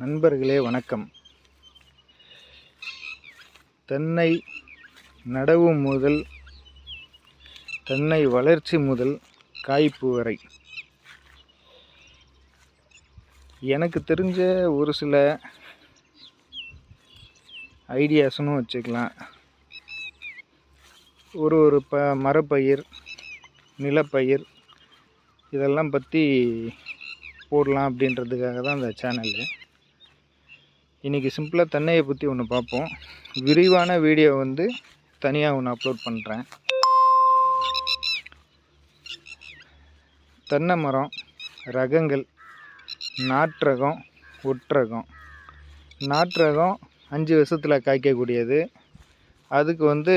நண்பர்களே வணக்கம். தென்னை நடவு முதல் தென்னை வளர்ச்சி முதல் காய்ப்பு வரை. எனக்கு தெரிஞ்ச ஒரு சில ஐடியாஸ்னும் வச்சுக்கலாம். ஒரு ஒரு ப மரப்பயிர் நிலப்பயிர் இதெல்லாம் பற்றி போடலாம் அப்படின்றதுக்காக தான் இந்த சேனல். இன்றைக்கி சிம்பிளாக தென்னையை பற்றி ஒன்று பார்ப்போம். விரிவான வீடியோ வந்து தனியாக ஒன்று அப்லோட் பண்ணுறேன் தென்னை மரம் ரகங்கள் நாற்றகம் ஒற்றகம். நாற்றகம் அஞ்சு வருஷத்தில் காய்க்கக்கூடியது. அதுக்கு வந்து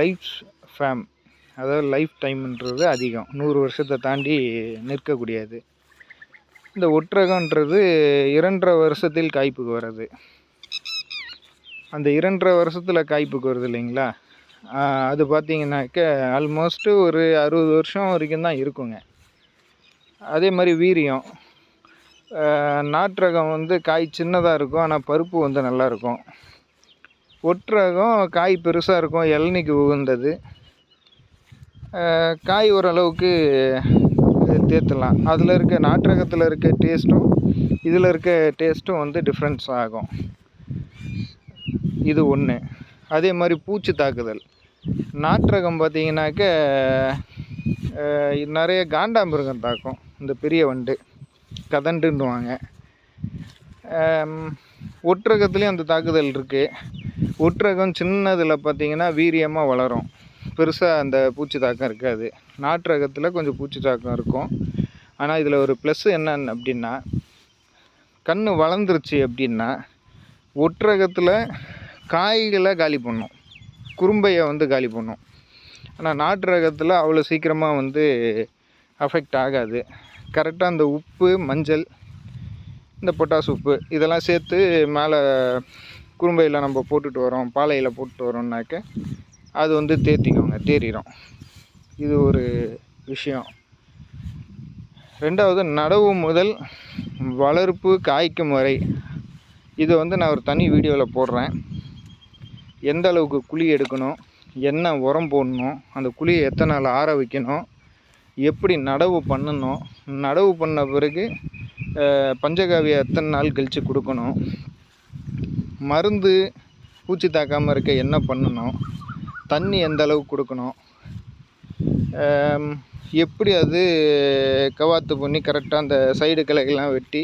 லைஃப் ஃபேம் அதாவது லைஃப் டைம்ன்றது அதிகம். நூறு வருஷத்தை தாண்டி நிற்கக்கூடியது. இந்த ஒற்றகன்றது இரண்டரை வருஷத்தில் காய்ப்புக்கு வர்றது. அந்த இரண்டரை வருஷத்தில் காய்ப்புக்கு வருது இல்லைங்களா? அது பார்த்தீங்கன்னாக்க ஆல்மோஸ்ட்டு ஒரு அறுபது வருஷம் வரைக்கும் தான் இருக்குங்க. அதே மாதிரி வீரியம். ஆஹ் நாற்றகம் வந்து காய் சின்னதாக இருக்கும் ஆனால் பருப்பு வந்து நல்லா இருக்கும். ஒற்றகம் காய் பெருசாக இருக்கும் இளநிக்கு உகந்தது. காய் ஓரளவுக்கு தேற்றலாம் அதில் இருக்க நாற்றகத்தில் இருக்க டேஸ்ட்டும் இதில் இருக்க டேஸ்ட்டும் வந்து டிஃப்ரென்ஸ் ஆகும். இது ஒன்று அதே மாதிரி பூச்சி தாக்குதல். நாற்றகம் பார்த்தீங்கன்னாக்க நிறைய காண்டாமிருகம் தாக்கும். இந்த பெரிய வண்டு. கதண்டுன்னுவாங்க. ஒற்றகத்துலேயும் அந்த தாக்குதல் இருக்குது ஒற்றகம் சின்னதில் பார்த்தீங்கன்னா வீரியமாக வளரும். பெருசாக அந்த பூச்சி தாக்கம் இருக்காது. நாட்டு ரகத்தில் கொஞ்சம் பூச்சி தாக்கம் இருக்கும். ஆனால் இதில் ஒரு ப்ளஸ் என்னன்னு அப்படின்னா கண் வளர்ந்துருச்சு அப்படின்னா ஒற்றகத்தில் காய்களை காலி பண்ணும். குறும்பையை வந்து காலி பண்ணும். ஆனால் நாட்டு ரகத்தில் அவ்வளோ சீக்கிரமாக வந்து அஃபெக்ட் ஆகாது. கரெக்டாக அந்த உப்பு மஞ்சள் இந்த பொட்டாசு உப்பு இதெல்லாம் சேர்த்து மேலே குறும்பையில் நம்ம போட்டுட்டு வரோம். பாலையில் போட்டுட்டு வரோம்னாக்க அது வந்து தேத்திக்கோங்க தேறிடும் இது ஒரு விஷயம். ரெண்டாவது நடவு முதல் வளர்ப்பு காய்க்கும் வரை. இதை வந்து நான் ஒரு தனி வீடியோவில் போடுறேன். எந்த அளவுக்கு குழி எடுக்கணும் என்ன உரம் போடணும் அந்த குழியை எத்தனை நாள் ஆற வைக்கணும் எப்படி நடவு பண்ணணும் நடவு பண்ண பிறகு பஞ்சகாவியை எத்தனை நாள் கழித்து கொடுக்கணும் மருந்து பூச்சி தாக்காமல் இருக்க என்ன பண்ணணும் தண்ணி எந்த அளவுக்கு கொடுக்கணும்? எப்படி அது கவாத்து பண்ணி கரெக்டாக அந்த சைடு கிளைகள்லாம் வெட்டி